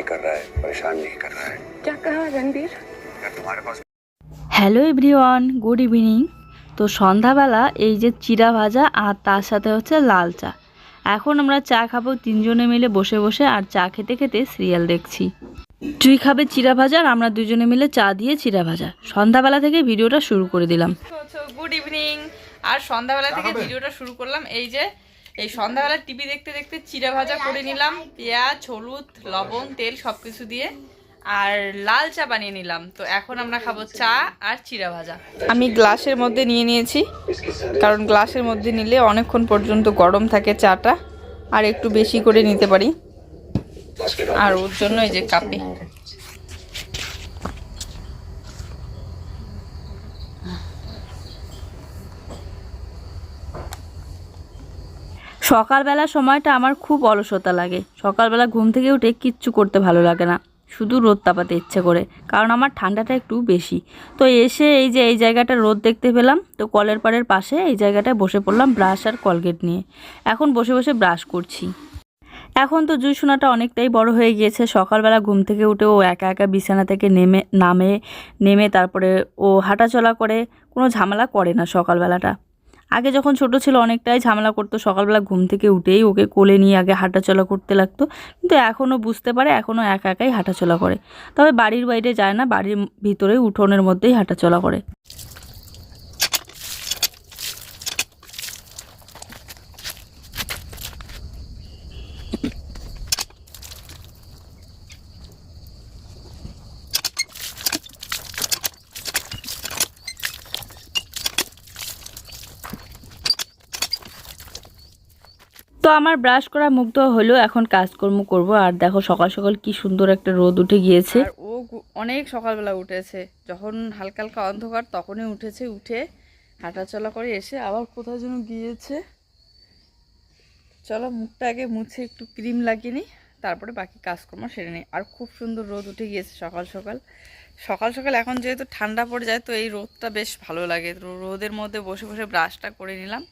नहीं कर रहा है परेशान नहीं कर रहा है क्या कहा रणबीर अगर तुम्हारे पास হ্যালো এভরিওয়ান গুড ইভিনিং তো সন্ধ্যাবেলা এই যে চিরা ভাজা আর তার সাথে হচ্ছে লাল চা এখন আমরা চা খাবো তিনজনে মিলে বসে বসে আর চা খেতে খেতে সিরিয়াল দেখছি তুই খাবে চিরা ভাজা আর আমরা দুজনে মিলে চা দিয়ে চিরা ভাজা সন্ধ্যাবেলা থেকে ভিডিওটা শুরু করে দিলাম গুড ইভিনিং আর সন্ধ্যাবেলা থেকে ভিডিওটা শুরু করলাম এই যে এই সন্ধ্যাবেলা টিভি দেখতে দেখতে চিড়া ভাজা করে নিলাম, পেঁয়াজ, হলুদ, লবণ, তেল সব কিছু দিয়ে, আর লাল চা বানিয়ে নিলাম। তো এখন আমরা খাব চা আর চিড়া ভাজা। আমি গ্লাসের মধ্যে নিয়ে নিয়েছি, কারণ গ্লাসের মধ্যে নিলে অনেকক্ষণ পর্যন্ত গরম থাকে চাটা, আর একটু বেশি করে নিতে পারি। আর ওর জন্য এই যে কাপে। সকালবেলা সময়টা আমার খুব অলসতা লাগে। সকালবেলা ঘুম থেকে উঠে কিচ্ছু করতে ভালো লাগে না। শুধু রোদ তাপাতে ইচ্ছে করে, কারণ আমার ঠান্ডাটা একটু বেশি। তো এসে এই যে, এই জায়গাটা রোদ দেখতে পেলাম, তো কলের পাড়ের পাশে এই জায়গাটায় বসে পড়লাম ব্রাশ আর কলগেট নিয়ে। এখন বসে বসে ব্রাশ করছি। এখন তো জুই সোনাটা অনেকটাই বড় হয়ে গিয়েছে। সকালবেলা ঘুম থেকে উঠে ও একা একা বিছানা থেকে নেমে, নামে, নেমে তারপরে ও হাঁটাচলা করে, কোনো ঝামেলা করে না সকালবেলাটা। আগে যখন ছোট ছিল অনেকটাই ঝামেলা করতো, সকালবেলা ঘুম থেকে উঠেই ওকে কোলে নিয়ে আগে হাঁটাচলা করতে লাগতো। কিন্তু এখনও বুঝতে পারে এখনও একা একাই হাঁটাচলা করে। তবে বাড়ির বাইরে যায় না, বাড়ির ভিতরে উঠোনের মধ্যেই হাঁটাচলা করে। তো আমার ব্রাশ করা মুগ্ধ হলো এখন কাজকর্ম করব। আর দেখো সকাল সকাল কি সুন্দর একটা রোদ উঠে গিয়েছে। ও অনেক সকালবেলা উঠেছে। যখন হালকা হালকা অন্ধকার তখনই উঠেছে, উঠে হাঁটাচলা করে এসে আবার কোথাও যেন গিয়েছে। চলো মুখটা আগে মুছে একটু ক্রিম লাগিয়ে নিই, তারপরে বাকি কাজকর্ম সেরে নিই। আর খুব সুন্দর রোদ উঠে গিয়েছে সকাল সকাল। সকাল সকাল এখন যেহেতু ঠান্ডা পড়ে যায়, তো এই রোদটা বেশ ভালো লাগে। রোদের মধ্যে বসে বসে ব্রাশটা করে নিলাম।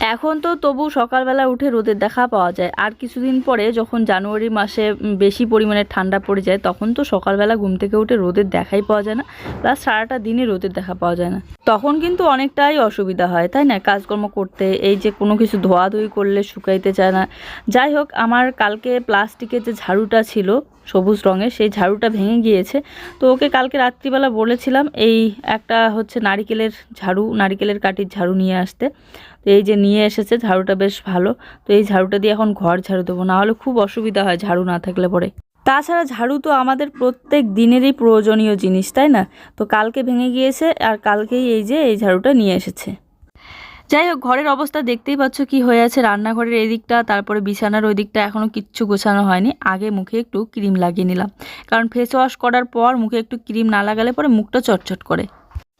এখন তো তবু সকালবেলা উঠে রোদের দেখা পাওয়া যায়। আর কিছুদিন পরে যখন জানুয়ারি মাসে বেশি পরিমাণে ঠান্ডা পড়ে যায়, তখন তো সকালবেলা ঘুম থেকে উঠে রোদের দেখাই পাওয়া যায় না। প্লাস সারাটা দিনে রোদের দেখা পাওয়া যায় না। তখন কিন্তু অনেকটাই অসুবিধা হয়, তাই না? কাজকর্ম করতে, এই যে কোনো কিছু ধোয়াধুয়ি করলে শুকাইতে চায় না। যাই হোক, আমার কালকে প্লাস্টিকের যে ঝাড়ুটা ছিল সবুজ রঙের, সেই ঝাড়ুটা ভেঙে গিয়েছে। তো ওকে কালকে রাত্রিবেলা বলেছিলাম, এই একটা হচ্ছে নারিকেলের ঝাড়ু, নারিকেলের কাঠির ঝাড়ু নিয়ে আসতে। তো এই যে নিয়ে এসেছে, ঝাড়ুটা বেশ ভালো। তো এই ঝাড়ুটা দিয়ে এখন ঘর ঝাড়ু দেবো না হলে খুব অসুবিধা হয় ঝাড়ু না থাকলে পরে। তাছাড়া ঝাড়ু তো আমাদের প্রত্যেক দিনেরই প্রয়োজনীয় জিনিস, তাই না? তো কালকে ভেঙে গিয়েছে, আর কালকেই এই যে এই ঝাড়ুটা নিয়ে এসেছে। যাই হোক ঘরের অবস্থা দেখতেই পাচ্ছ কি হয়ে আছে। রান্নাঘরের এই দিকটা তারপরে বিছানার ওই দিকটা এখনও কিচ্ছু গোছানো হয়নি। আগে মুখে একটু ক্রিম লাগিয়ে নিলাম। কারণ ফেস ওয়াশ করার পর মুখে একটু ক্রিম না লাগালে পরে মুখটা চটচট করে।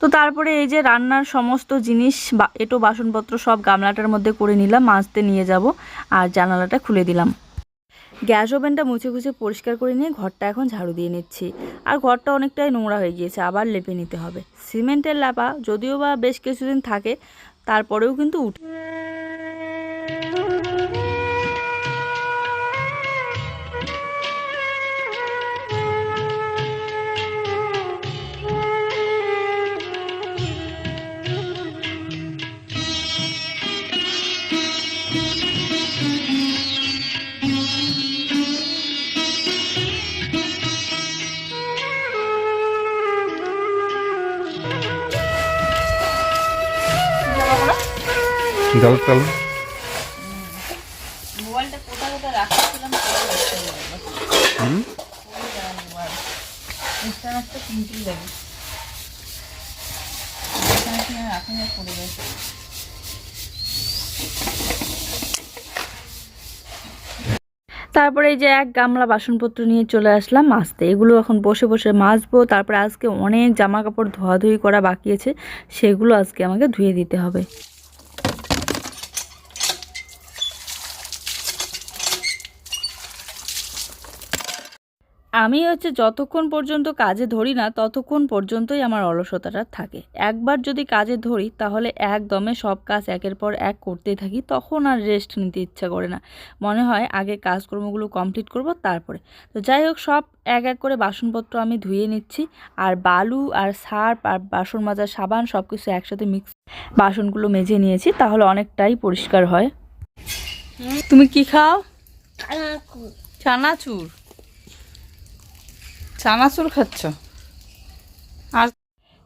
তো তারপরে এই যে রান্নার সমস্ত জিনিস, বা এটো বাসনপত্র সব গামলাটার মধ্যে করে নিলাম, মাজতে নিয়ে যাব আর জানালাটা খুলে দিলাম। গ্যাস ওভেনটা মুছে মুছে পরিষ্কার করে নিয়ে ঘরটা এখন ঝাড়ু দিয়ে নিচ্ছি। আর ঘরটা অনেকটাই নোংরা হয়ে গিয়েছে, আবার লেপে নিতে হবে। সিমেন্টের লেপা যদিও বা বেশ কিছুদিন থাকে তারপরেও কিন্তু উঠে পড়ে গেছে। তারপরে এই যে এক গামলা বাসনপত্র নিয়ে চলে আসলাম মাজতে এগুলো এখন বসে বসে মাজবো। তারপরে আজকে অনেক জামা কাপড় ধোয়াধুয়ি করা বাকি আছে। সেগুলো আজকে আমাকে ধুয়ে দিতে হবে। আমি হচ্ছে যতক্ষণ পর্যন্ত কাজে ধরি না ততক্ষণ পর্যন্তই আমার অলসতাটা থাকে। একবার যদি কাজে ধরি তাহলে একদমে সব কাজ একের পর এক করতেই থাকি তখন আর রেস্ট নিতে ইচ্ছা করে না। মনে হয় আগে কাজকর্মগুলো কমপ্লিট করব তারপরে। তো যাই হোক সব এক এক করে বাসনপত্র আমি ধুয়ে নিচ্ছি আর বালু আর সার্ফ আর বাসন মাজার সাবান সব কিছু একসাথে মিক্স বাসনগুলো মেজে নিয়েছি তাহলে অনেকটাই পরিষ্কার হয়। তুমি কি খাও? চানাচুর চানাচুর খাচ্ছ? আর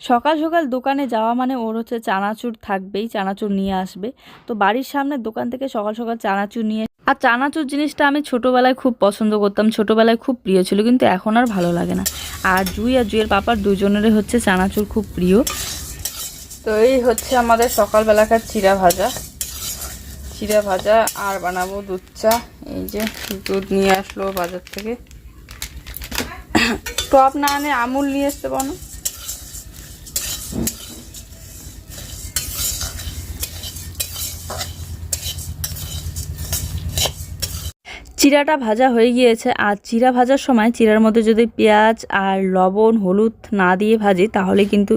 সকাল সকাল দোকানে যাওয়া মানে ওর হচ্ছে চানাচুর থাকবেই চানাচুর নিয়ে আসবে। তো বাড়ির সামনে দোকান থেকে সকাল সকাল চানাচুর নিয়ে আর চানাচুর জিনিসটা আমি ছোটোবেলায় খুব পছন্দ করতাম ছোটোবেলায় খুব প্রিয় ছিল কিন্তু এখন আর ভালো লাগে না। আর জুই আর জুইয়ের পাপার দুজনেরই হচ্ছে চানাচুর খুব প্রিয়। তো এই হচ্ছে আমাদের সকালবেলাকার চিরা ভাজা। চিরা ভাজা আর বানাবো দুধ চা। এই যে দুধ নিয়ে আসলো বাজার থেকে। টপ না আনে, আমুল নিয়ে আসতে পারো চিরাটা ভাজা হয়ে গিয়েছে। আর চিরা ভাজার সময় চিরার মধ্যে যদি পেঁয়াজ আর লবণ, হলুদ না দিয়ে ভাজি, তাহলে কিন্তু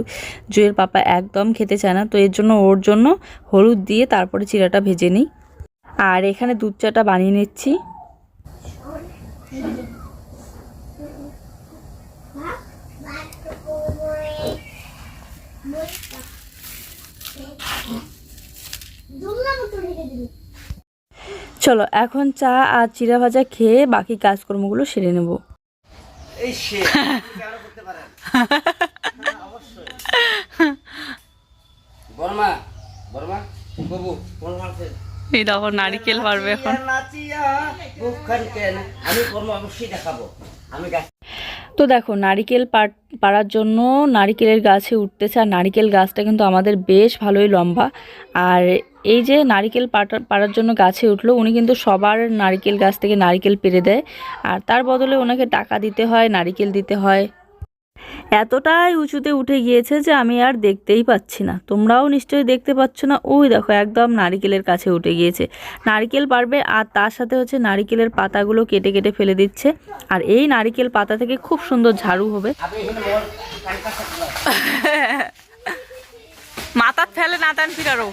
জুয়ের পাপা একদম খেতে চায় না। তো এর জন্য ওর জন্য হলুদ দিয়ে তারপরে চিরাটা ভেজে নিই। আর এখানে দুধ চাটা বানিয়ে নিচ্ছি। চলো এখন চা আর চিরা ভাজা খেয়ে বাকি কাজকর্মগুলো সেরে নেব। এই দেখো নারিকেল পারবে এখন। নাচিয়া বুকখান কেন? আমি কর্ম অবশ্যই দেখাবো। আমি গাছ তো দেখো, নারিকেল পাড়ার জন্য নারিকেলের গাছে উঠতেছে, আর নারিকেল গাছটা কিন্তু আমাদের বেশ ভালোই লম্বা। আর এই যে নারিকেল পাটা পাড়ার জন্য গাছে উঠল, উনি কিন্তু সবার নারিকেল গাছ থেকে নারিকেল পেরে দেয়। আর তার বদলে ওনাকে টাকা দিতে হয়, নারিকেল দিতে হয়। এতটাই উঁচুতে উঠে গিয়েছে যে আমি আর দেখতেই পাচ্ছি না। তোমরাও নিশ্চয়ই দেখতে পাচ্ছ না। ওই দেখো, একদম নারিকেলের কাছে উঠে গিয়েছে। নারিকেল পারবে আর তার সাথে হচ্ছে নারিকেলের পাতাগুলো কেটে কেটে ফেলে দিচ্ছে। আর এই নারিকেল পাতা থেকে খুব সুন্দর ঝাড়ু হবে। মাথার ফেলে না টান ফিরারো।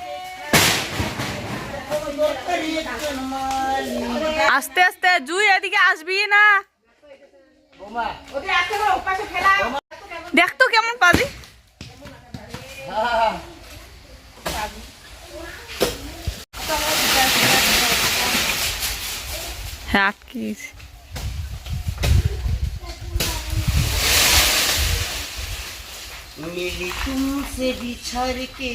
আস্তে আস্তে, জুই এদিকে আসবি না? বৌমা দেখ তো কেমন পাবি হ্যাঁ হ্যাঁ আটকে গেছি मिली तुमसे बिछड़ के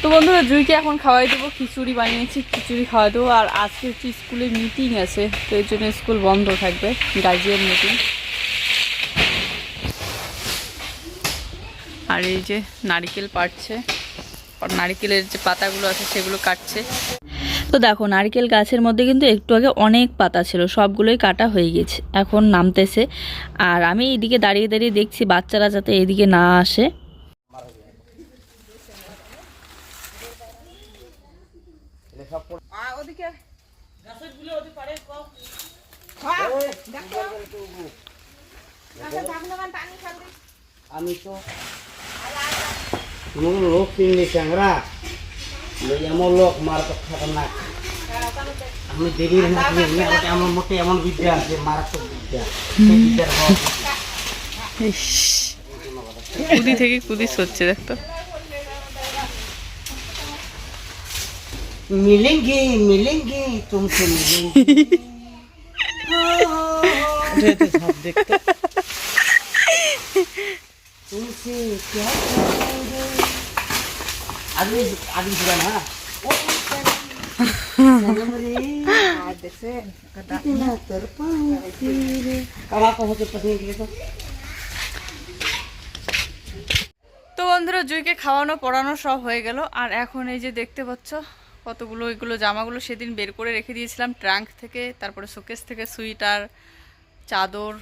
তো বন্ধুরা, জুইকে এখন খাওয়াই দেবো, খিচুড়ি বানিয়েছি, খিচুড়ি খাওয়াই দেবো, আর আজকে হচ্ছে স্কুলে মিটিং আছে, তো এর জন্য স্কুল বন্ধ থাকবে গার্জিয়ান মিটিং আর এই যে নারিকেল পাড়ছে আর নারিকেলের যে পাতাগুলো আছে, সেগুলো কাটছে। তো দেখো, নারকেল গাছের মধ্যে কিন্তু একটু আগে অনেক পাতা ছিল, সবগুলোই কাটা হয়ে গেছে, এখন নামতেছে। আর আমি এইদিকে দাঁড়িয়ে দাঁড়িয়ে দেখছি, বাচ্চারা যাতে এদিকে না আসে। আমি তো তোমাকে লোক চিনলি চ্যাংরা এমন লোক মার তো খাতারনাক আমি দেবীর মতো এমন মোটে এমন বিদ্যা আছে মারাত্মক বিদ্যা সেই বিদ্যার হওয়া কুদি থেকে কুদি সচ্ছে দেখতো मिलेंगे मिलेंगे तुमसे मिलेंगे তো বন্ধুরা জুইকে খাওয়ানো পড়ানো সব হয়ে গেল। আর এখন এই যে দেখতে পাচ্ছ কতগুলো ওইগুলো জামাগুলো সেদিন বের করে রেখে দিয়েছিলাম ট্রাঙ্ক থেকে তারপরে শোকেস থেকে সুইটার চাদর।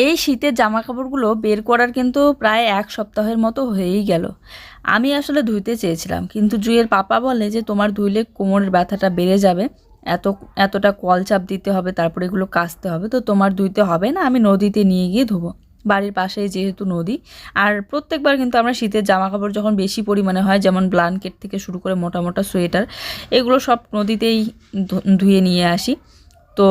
এই শীতের জামা কাপড়গুলো বের করার কিন্তু প্রায় এক সপ্তাহের মতো হয়েই গেল। আমি আসলে ধুইতে চেয়েছিলাম, কিন্তু জুয়ের পাপা বলে যে তোমার ধুইলে কোমরের ব্যথাটা বেড়ে যাবে, এত, এতটা কল চাপ দিতে হবে, তারপরে এগুলো কাচতে হবে, তো তোমার ধুইতে হবে না, আমি নদীতে নিয়ে গিয়ে ধুবো। বাড়ির পাশেই যেহেতু নদী, আর প্রত্যেকবার কিন্তু আমরা শীতের জামা কাপড় যখন বেশি পরিমাণে হয়, যেমন ব্লাঙ্কেট থেকে শুরু করে মোটা মোটা সোয়েটার, এগুলো সব নদীতেই ধুয়ে নিয়ে আসি। তো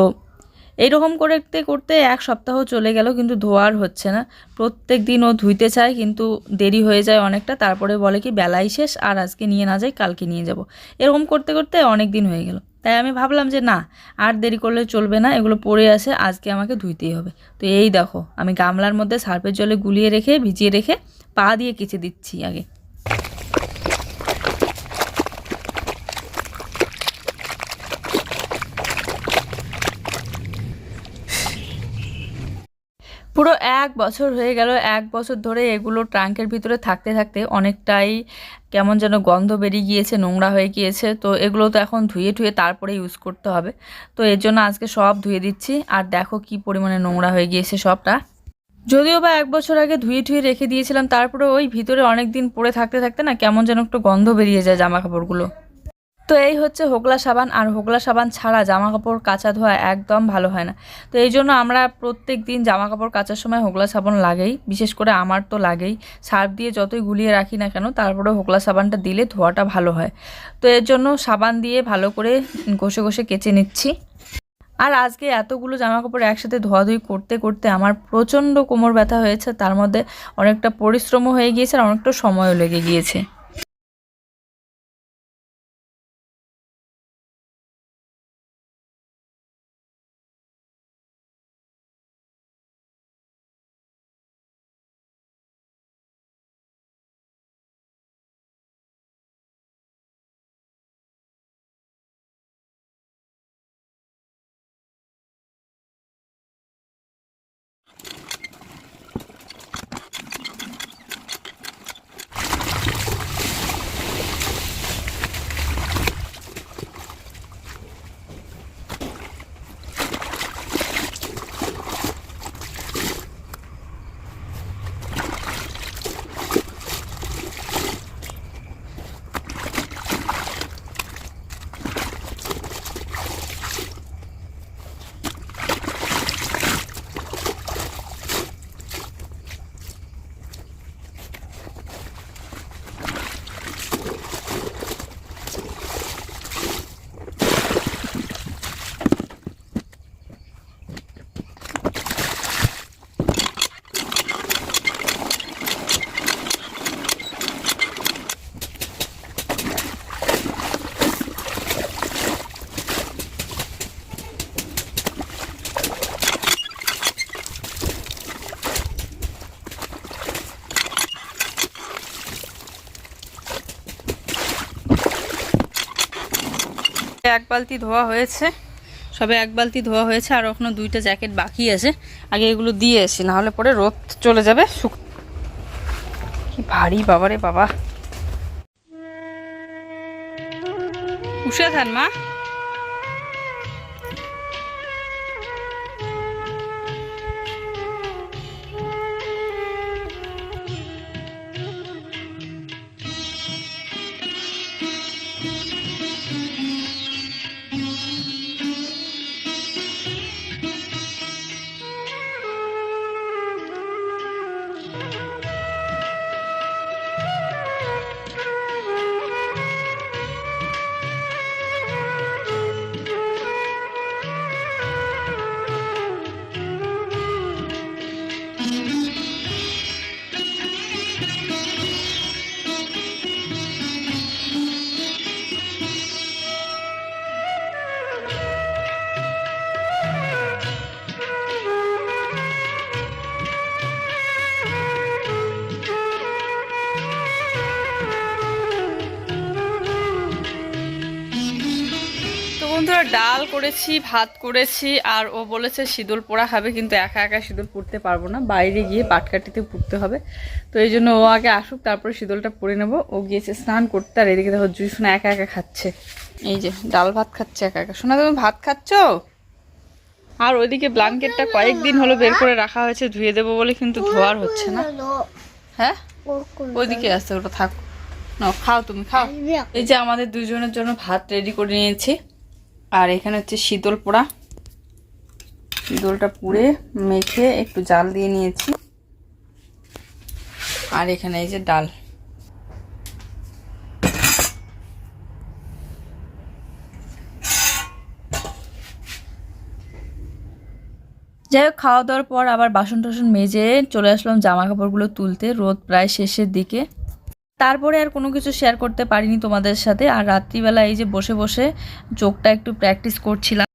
এইরকম করতে করতে এক সপ্তাহ চলে গেল, কিন্তু ধোয়ার হচ্ছে না। প্রত্যেক দিন ও ধুইতে চায়, কিন্তু দেরি হয়ে যায় অনেকটা। তারপরে বলে কি, বেলাই শেষ, আর আজকে নিয়ে না যাই, কালকে নিয়ে যাব। এরকম করতে করতে অনেক দিন হয়ে গেল। তাই আমি ভাবলাম যে, না, আর দেরি করলে চলবে না, এগুলো পড়ে আসে আজকে আমাকে ধুইতেই হবে। তো এই দেখো, আমি গামলার মধ্যে সার্ফের জলে গুলিয়ে রেখে, ভিজিয়ে রেখে পা দিয়ে কেচে দিচ্ছি আগে। পুরো এক বছর হয়ে গেল, এক বছর ধরে এগুলো ট্রাঙ্কের ভিতরে থাকতে থাকতে অনেকটাই কেমন যেন গন্ধ বেরিয়ে গিয়েছে, নোংরা হয়ে গিয়েছে। তো এগুলো তো এখন ধুয়ে ধুয়ে তারপরে ইউজ করতে হবে। তো এর জন্য আজকে সব ধুয়ে দিচ্ছি। আর দেখো কি পরিমাণে নোংরা হয়ে গিয়েছে সবটা। যদিও বা এক বছর আগে ধুয়ে ধুয়ে রেখে দিয়েছিলাম তারপরে ওই ভিতরে অনেক দিন পরে থাকতে থাকতে না কেমন যেন একটু গন্ধ বেরিয়ে যায় জামা কাপড়গুলো তো এই হচ্ছে হোগলা সাবান, আর হোগলা সাবান ছাড়া জামা কাপড় কাচা ধোয়া একদম ভালো হয় না। তো এই জন্য আমরা প্রত্যেক দিন জামা কাপড় কাচার সময় হোগলা সাবান লাগেই, বিশেষ করে আমার তো লাগেই। সার্ফ দিয়ে যতই গুলিয়ে রাখি না কেন, তারপরে হোগলা সাবানটা দিলে ধোয়াটা ভালো হয়। তো এর জন্য সাবান দিয়ে ভালো করে ঘষে ঘষে কেচে নিচ্ছি। আর আজকে এতগুলো জামা কাপড় একসাথে ধোয়াধুয়ি করতে করতে আমার প্রচণ্ড কোমর ব্যথা হয়েছে, তার মধ্যে অনেকটা পরিশ্রমও হয়ে গিয়েছে আর অনেকটা সময়ও লেগে গিয়েছে। এক বালতি ধোয়া হয়েছে। সবে এক বালতি ধোয়া হয়েছে আর ওখানে দুইটা জ্যাকেট বাকি আছে। আগে এগুলো দিয়ে আসি নাহলে পরে রোদ চলে যাবে। শুক কি ভারী বাবারে বাবা। উষা থান মা। ডাল করেছি ভাত করেছি আর ও বলেছে সিঁদুর পোড়া খাবে কিন্তু একা একা সিঁদুর পুড়তে পারব না। বাইরে গিয়ে পাটকাঠিতে পুড়তে হবে। তো এই জন্য ও আগে আসুক তারপরে সিঁদুরটা পরে নেব। ও গিয়েছে স্নান করতে আর এদিকে দেখো জুই শোনা একা একা খাচ্ছে। এই যে ডাল ভাত খাচ্ছে একা একা। শোনা তুমি ভাত খাচ্ছ? আর ওইদিকে ব্ল্যাঙ্কেটটা কয়েকদিন হলো বের করে রাখা হয়েছে ধুয়ে দেবো বলে কিন্তু ধোয়ার হচ্ছে না। হ্যাঁ? ওইদিকে আছে ওটা থাক। না খাও তুমি খাও। এই যে আমাদের দুজনের জন্য ভাত রেডি করে নিয়েছি। আর এখানে হচ্ছে শীতল পোড়া। শীতলটা পুড়ে মেখে একটু জাল দিয়ে নিয়েছি। আর এখানে এই যে ডাল। যাই হোক, খাওয়া দাওয়ার পর আবার বাসন টাসন মেজে চলে আসলাম জামা কাপড়গুলো তুলতে। রোদ প্রায় শেষের দিকে। তারপরে আর কোনো কিছু শেয়ার করতে পারিনি তোমাদের সাথে। আর রাত্রিবেলা এই যে বসে বসে যোগটা একটু প্র্যাকটিস করছিলাম।